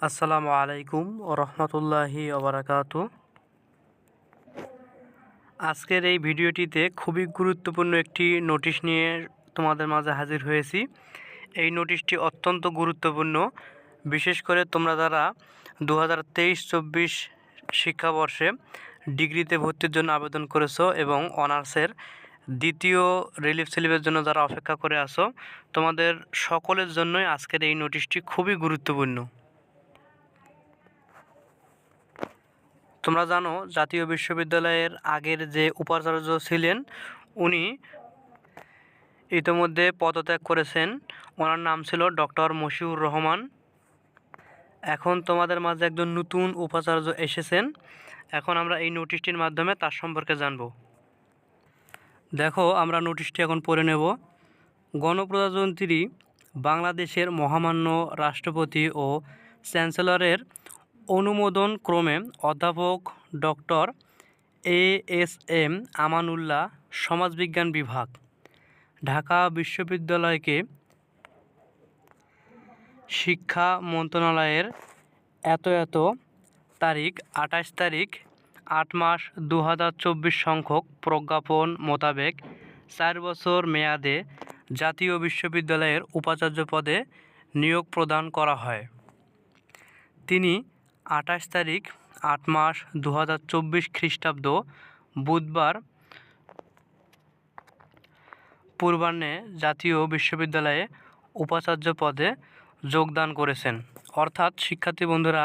আসসালামু আলাইকুম ও রহমতুল্লাহি ওবরাকাত আজকের এই ভিডিওটিতে খুবই গুরুত্বপূর্ণ একটি নোটিশ নিয়ে তোমাদের মাঝে হাজির হয়েছি। এই নোটিশটি অত্যন্ত গুরুত্বপূর্ণ। বিশেষ করে তোমরা যারা দু হাজার তেইশ চব্বিশ শিক্ষাবর্ষে ডিগ্রিতে ভর্তির জন্য আবেদন করেছ এবং অনার্সের দ্বিতীয় রিলিফ স্লিপের জন্য যারা অপেক্ষা করে আসো তোমাদের সকলের জন্যই আজকের এই নোটিশটি খুবই গুরুত্বপূর্ণ। তোমরা জানো, জাতীয় বিশ্ববিদ্যালয়ের আগের যে উপাচার্য ছিলেন, উনি ইতিমধ্যে পদত্যাগ করেছেন। ওনার নাম ছিল ডক্টর মশিউর রহমান। এখন তোমাদের মাঝে একজন নতুন উপাচার্য এসেছেন। এখন আমরা এই নোটিশটির মাধ্যমে তার সম্পর্কে জানব। দেখো, আমরা নোটিশটি এখন পড়ে নেব। গণপ্রজাতন্ত্রী বাংলাদেশের মহামান্য রাষ্ট্রপতি ও চ্যান্সেলরের অনুমোদন ক্রমে অধ্যাপক doctor A S M Amanullah, সমাজবিজ্ঞান বিভাগ, ঢাকা বিশ্ববিদ্যালয়কে শিক্ষা মন্ত্রণালয়ের এত এত তারিখ, আঠাশ তারিখ, আট মাস দু হাজার চব্বিশ সংখ্যক প্রজ্ঞাপন মোতাবেক চার বছর মেয়াদে জাতীয় বিশ্ববিদ্যালয়ের উপাচার্য পদে নিয়োগ প্রদান করা হয়। তিনি আঠাশ তারিখ, আট মাস দু হাজার চব্বিশ খ্রিস্টাব্দ, বুধবার পূর্বাহ্নে জাতীয় বিশ্ববিদ্যালয়ে উপাচার্য পদে যোগদান করেছেন। অর্থাৎ শিক্ষার্থী বন্ধুরা,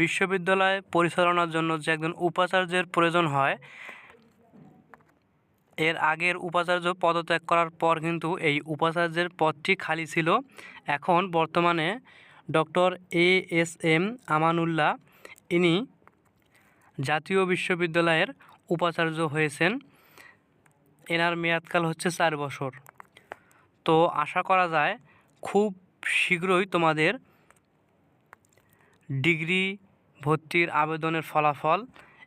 বিশ্ববিদ্যালয় পরিচালনার জন্য যে একজন উপাচার্যের প্রয়োজন হয়, এর আগের উপাচার্য পদত্যাগ করার পর কিন্তু এই উপাচার্যের পদটি খালি ছিল। এখন বর্তমানে doctor A S M Amanullah. ইনি জাতীয় বিশ্ববিদ্যালয়ের উপাচার্য হয়েছেন। এনার মেয়াদকাল হচ্ছে চার বছর। তো আশা করা যায় খুব শীঘ্রই তোমাদের ডিগ্রি ভর্তির আবেদনের ফলাফল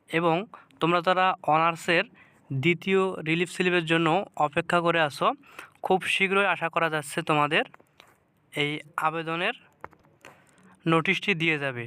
এবং তোমরা তারা অনার্সের দ্বিতীয় রিলিফ স্লিপের জন্য অপেক্ষা করে আসো খুব শীঘ্রই আশা করা যাচ্ছে তোমাদের এই আবেদনের নোটিশটি দিয়ে যাবে।